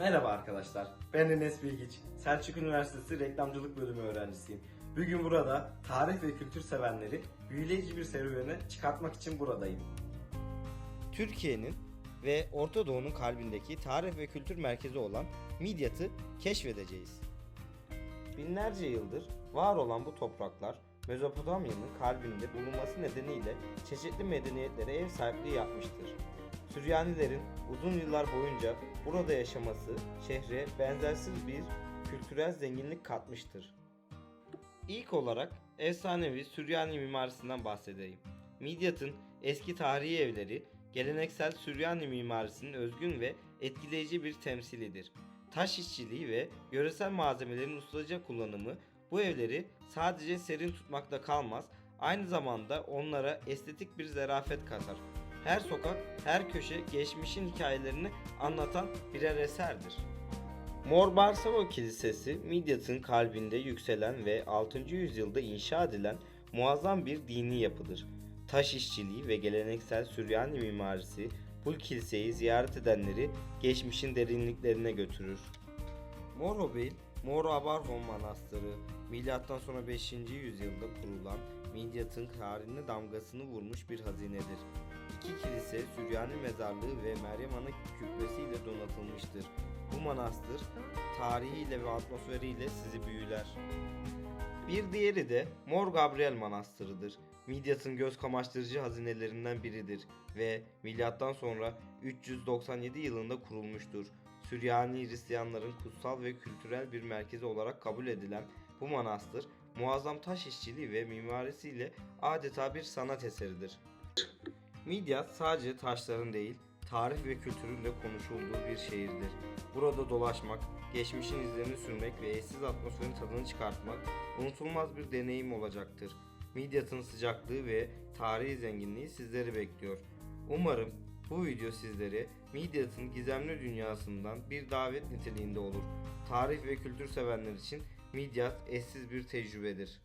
Merhaba arkadaşlar, ben Enes Bilgiç. Selçuk Üniversitesi Reklamcılık Bölümü öğrencisiyim. Bugün burada tarih ve kültür sevenleri büyüleyici bir serüvene çıkartmak için buradayım. Türkiye'nin ve Orta Doğu'nun kalbindeki tarih ve kültür merkezi olan Midyat'ı keşfedeceğiz. Binlerce yıldır var olan bu topraklar Mezopotamya'nın kalbinde bulunması nedeniyle çeşitli medeniyetlere ev sahipliği yapmıştır. Süryanilerin uzun yıllar boyunca burada yaşaması şehre benzersiz bir kültürel zenginlik katmıştır. İlk olarak efsanevi Süryani mimarisinden bahsedeyim. Midyat'ın eski tarihi evleri geleneksel Süryani mimarisinin özgün ve etkileyici bir temsilidir. Taş işçiliği ve yöresel malzemelerin ustaca kullanımı bu evleri sadece serin tutmakta kalmaz, aynı zamanda onlara estetik bir zarafet katar. Her sokak, her köşe geçmişin hikayelerini anlatan birer eserdir. Mor Barsavo Kilisesi, Midyat'ın kalbinde yükselen ve 6. yüzyılda inşa edilen muazzam bir dini yapıdır. Taş işçiliği ve geleneksel Süryani mimarisi bu kiliseyi ziyaret edenleri geçmişin derinliklerine götürür. Mor Hobil, Mor Abarhon Manastırı, milattan sonra 5. yüzyılda kurulan Midyat'ın tarihine damgasını vurmuş bir hazinedir. İki kilise Süryani mezarlığı ve Meryem Ana kütlesiyle donatılmıştır. Bu manastır tarihiyle ve atmosferiyle sizi büyüler. Bir diğeri de Mor Gabriel Manastırı'dır. Midyat'ın göz kamaştırıcı hazinelerinden biridir ve milattan sonra 397 yılında kurulmuştur. Süryani Hristiyanların kutsal ve kültürel bir merkezi olarak kabul edilen bu manastır muazzam taş işçiliği ve mimarisiyle adeta bir sanat eseridir. Midyat sadece taşların değil, tarih ve kültürün de konuşulduğu bir şehirdir. Burada dolaşmak, geçmişin izlerini sürmek ve eşsiz atmosferin tadını çıkartmak unutulmaz bir deneyim olacaktır. Midyat'ın sıcaklığı ve tarihi zenginliği sizleri bekliyor. Umarım bu video sizlere Midyat'ın gizemli dünyasından bir davet niteliğinde olur. Tarih ve kültür sevenler için Midyat eşsiz bir tecrübedir.